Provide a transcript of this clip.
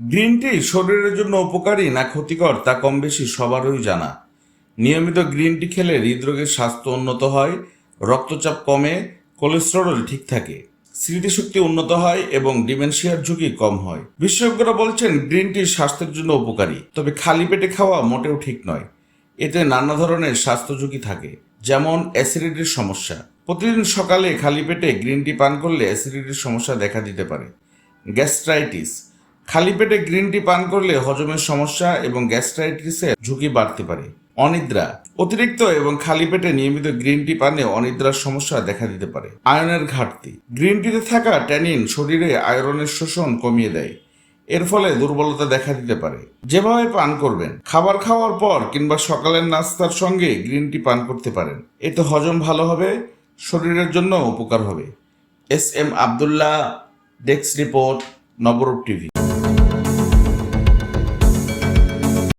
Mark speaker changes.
Speaker 1: Green tea শরীরের জন্য উপকারী না ক্ষতিকর তা কম বেশি সবারই জানা। নিয়মিত গ্রিন টি খেলে হৃদরোগের স্বাস্থ্য উন্নত হয়, রক্তচাপ কমে কোলেস্টেরল ঠিক থাকে। স্মৃতিশক্তি উন্নত হয় এবং ডিমেনশিয়ার ঝুঁকি কম হয়। বিশেষজ্ঞরা বলছেন গ্রিন টি স্বাস্থ্যের জন্য উপকারী, তবে খালি পেটে খাওয়া মোটেও ঠিক নয়। এতে নানা ধরনের স্বাস্থ্য ঝুঁকি থাকে, যেমন অ্যাসিডিটির সমস্যা। প্রতিদিন সকালে খালি পেটে গ্রিন টি পান করলে অ্যাসিডিটির সমস্যা দেখা দিতে পারে। গ্যাস্ট্রাইটিস খালি পেটে গ্রিন টি পান করলে হজমের সমস্যা এবং গ্যাস্ট্রাইটিসের ঝুঁকি বাড়তে পারে। অনিদ্রা অতিরিক্ত এবং খালি পেটে নিয়মিত গ্রিন টি পানে অনিদ্রার সমস্যা দেখা দিতে পারে। আয়রনের ঘাটতি গ্রিন টিতে থাকা ট্যানিন শরীরে আয়রনের শোষণ কমিয়ে দেয়। এর ফলে দুর্বলতা দেখা দিতে পারে। যেভাবে পান করবেন, খাবার খাওয়ার পর কিংবা সকালের নাস্তার সঙ্গে গ্রিন টি পান করতে পারেন। এতে হজম ভালো হবে, শরীরের জন্য উপকার হবে। S M Abdullah desk report, Nabarup TV.